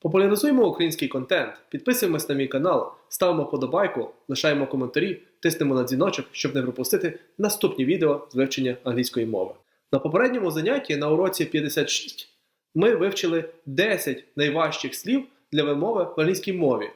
Популяризуємо український контент, підписуємось на мій канал, ставимо подобайку, лишаємо коментарі, тиснемо на дзвіночок, щоб не пропустити наступні відео з вивчення англійської мови. На попередньому занятті на уроці 56 ми вивчили 10 найважчих слів для вимови в англійській мові.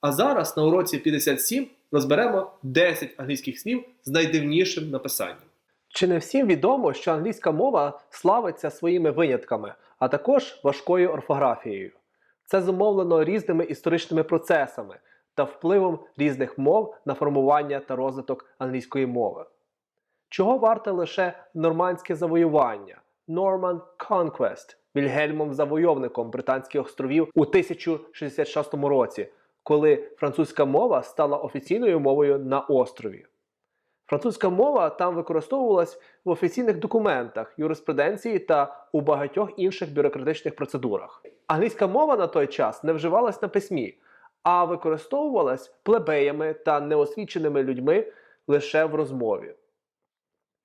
А зараз на уроці 57 розберемо 10 англійських слів з найдивнішим написанням. Чи не всім відомо, що англійська мова славиться своїми винятками, а також важкою орфографією? Це зумовлено різними історичними процесами та впливом різних мов на формування та розвиток англійської мови. Чого варте лише нормандське завоювання Norman Conquest Вільгельмом Завойовником Британських островів у 1066 році, коли французька мова стала офіційною мовою на острові. Французька мова там використовувалась в офіційних документах, юриспруденції та у багатьох інших бюрократичних процедурах. Англійська мова на той час не вживалась на письмі, а використовувалась плебеями та неосвіченими людьми лише в розмові.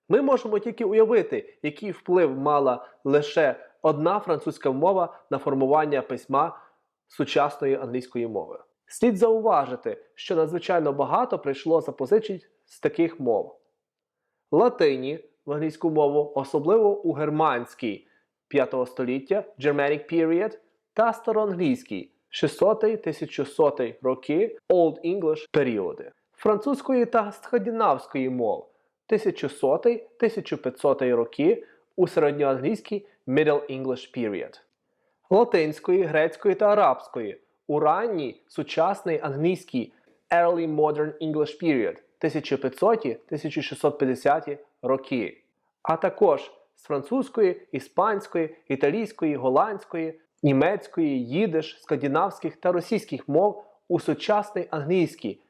Ми можемо тільки уявити, який вплив мала лише одна французька мова на формування письма сучасної англійської мови. Слід зауважити, що надзвичайно багато прийшло запозичень з таких мов: латині в англійську мову, особливо у германській 5 століття Germanic Period та староанглійській 600-1100 роки Old English періоди, французької та скандинавської мов 1100-1500 роки у середньоанглійській Middle English Period, латинської, грецької та арабської у ранній сучасний англійський Early Modern English Period 1500-1650 роки, а також з французької, іспанської, італійської, голландської, німецької, їдиш, скандинавських та російських мов у сучасний англійський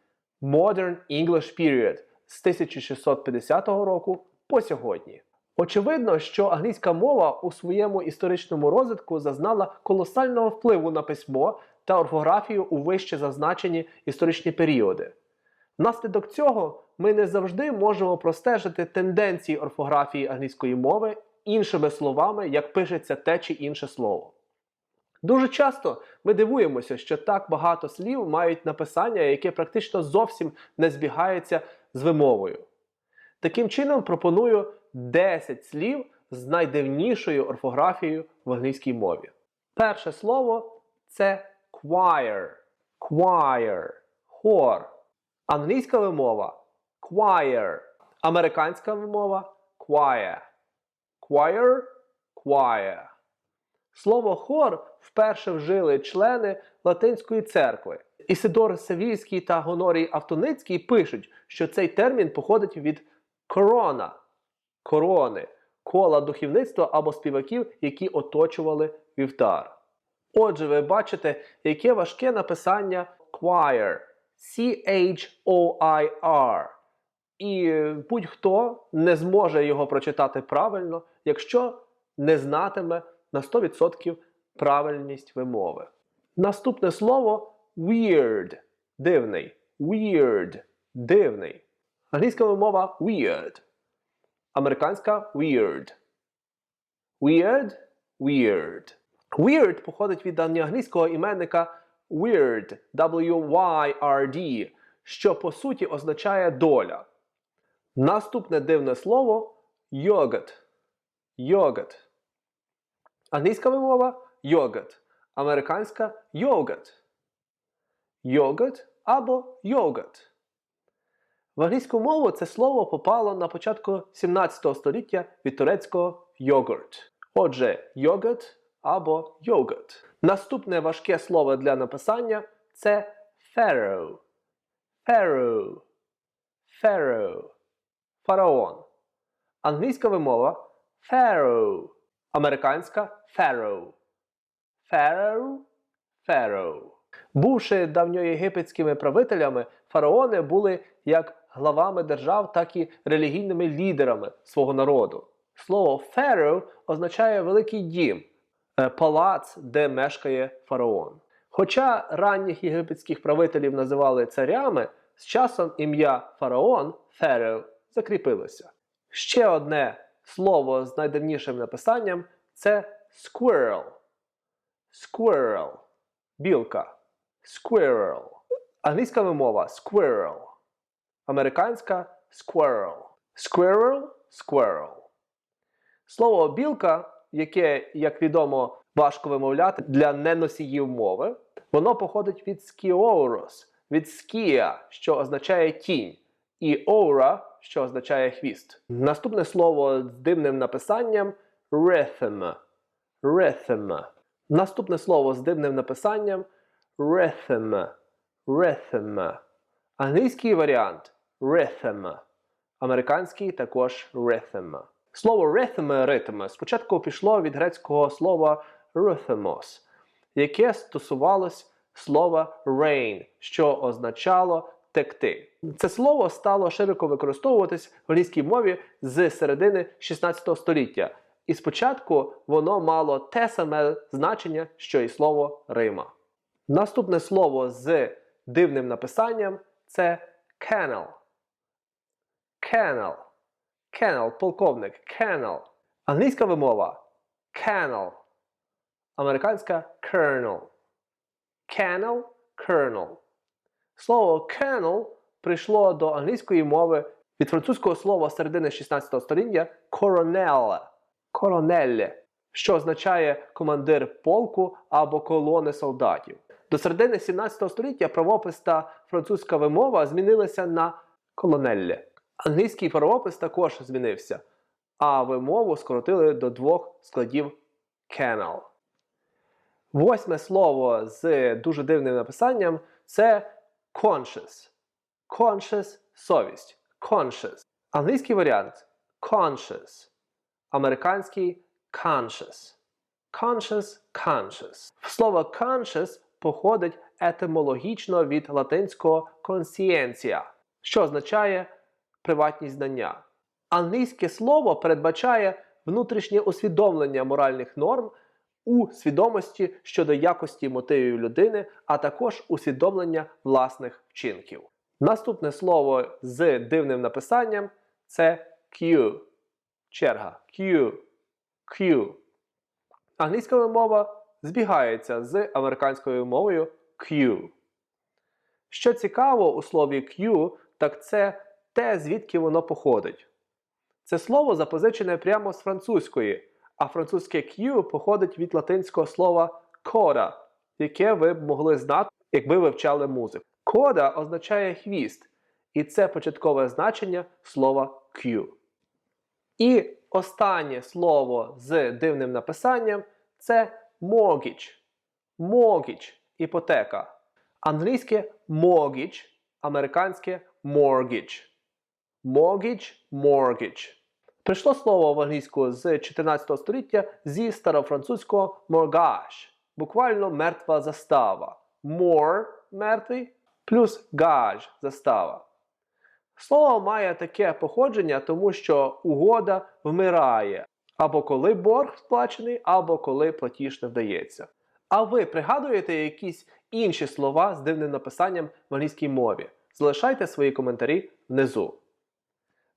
Modern English Period з 1650 року по сьогодні. Очевидно, що англійська мова у своєму історичному розвитку зазнала колосального впливу на письмо та орфографію у вище зазначені історичні періоди. Внаслідок цього ми не завжди можемо простежити тенденції орфографії англійської мови іншими словами, як пишеться те чи інше слово. Дуже часто ми дивуємося, що так багато слів мають написання, яке практично зовсім не збігається з вимовою. Таким чином, пропоную 10 слів з найдивнішою орфографією в англійській мові. Перше слово це choir. Choir. Хор. Англійська вимова choir. Американська вимова choir. Choir, choir. Слово хор вперше вжили члени Латинської церкви. Ісидор Севільський та Гонорій Автоницький пишуть, що цей термін походить від корона, корони, кола духовництва або співаків, які оточували вівтар. Отже, ви бачите, яке важке написання choir. C-H-O-I-R. І будь-хто не зможе його прочитати правильно, якщо не знатиме на 100% правильність вимови. Наступне слово weird. Дивний. Weird. Дивний. Англійська вимова weird. Американська weird. Weird. Weird. Weird походить від давньоанглійського іменника weird, W-Y-R-D, що по суті означає доля. Наступне дивне слово йогурт. Йогурт. Англійська вимова йогурт. Американська йогурт. Йогурт або йогурт. В англійську мову це слово попало на початку 17 століття від турецького йогурт. Отже, йогурт або йогурт. Наступне важке слово для написання це pharaoh. Pharaoh. Pharaoh. Фараон. Англійська вимова pharaoh. Американська pharaoh. Pharaoh. Pharaoh. Бувши давньоєгипетськими правителями, фараони були як главами держав, так і релігійними лідерами свого народу. Слово «фарао» означає великий дім, палац, де мешкає фараон. Хоча ранніх єгипетських правителів називали царями, з часом ім'я фараон «фарао» закріпилося. Ще одне слово з найдавнішим написанням це squirrel. Squirrel. Білка. Squirrel. Англійська вимова squirrel. Американська squirrel. Squirrel, squirrel. Слово білка, яке, як відомо, важко вимовляти для неносіїв мови, воно походить від skioros, від skia, що означає тінь, і aura, що означає хвіст. Наступне слово з дивним написанням rhythm. Rhythm. Наступне слово з дивним написанням rhythm. Rhythm. Англійський варіант rhythm. Американський також rhythm. Слово rhythm, ритм спочатку пішло від грецького слова rhythmos, яке стосувалось слова rain, що означало текти. Це слово стало широко використовуватись в англійській мові з середини 16 століття. І спочатку воно мало те саме значення, що і слово Рима. Наступне слово з дивним написанням це canal. Canal. Canal, полковник, canal. Англійська вимова canal. Американська colonel. Canal, colonel. Слово canal прийшло до англійської мови від французького слова середини 16 століття coronel. Коронелле, що означає командир полку або колони солдатів. До середини 17 століття правопис та французька вимова змінилися на колонелле. Англійський правопис також змінився, а вимову скоротили до двох складів canal. Восьме слово з дуже дивним написанням це conscious. Conscious – совість. Conscious. Англійський варіант conscious. Американський conscious. Conscious, conscious. Слово conscious походить етимологічно від латинського conscientia, що означає приватність знання. Англійське слово передбачає внутрішнє усвідомлення моральних норм у свідомості щодо якості мотивів людини, а також усвідомлення власних вчинків. Наступне слово з дивним написанням це Q. Черга. Q. Q. Англійська мова збігається з американською мовою Q. Що цікаво у слові Q, так це те, звідки воно походить. Це слово запозичене прямо з французької, а французьке Q походить від латинського слова coda, яке ви б могли знати, якби вивчали музику. Кода означає хвіст, і це початкове значення слова Q. І останнє слово з дивним написанням це mortgage. Mortgage – іпотека. Англійське mortgage, американське mortgage. Mortgage, mortgage. Прийшло слово в англійську з 14 століття зі старофранцузького mortgage, буквально мертва застава. More – мертвий, плюс gage – застава. Слово має таке походження, тому що угода вмирає або коли борг сплачений, або коли платіж не вдається. А ви пригадуєте якісь інші слова з дивним написанням в англійській мові? Залишайте свої коментарі внизу.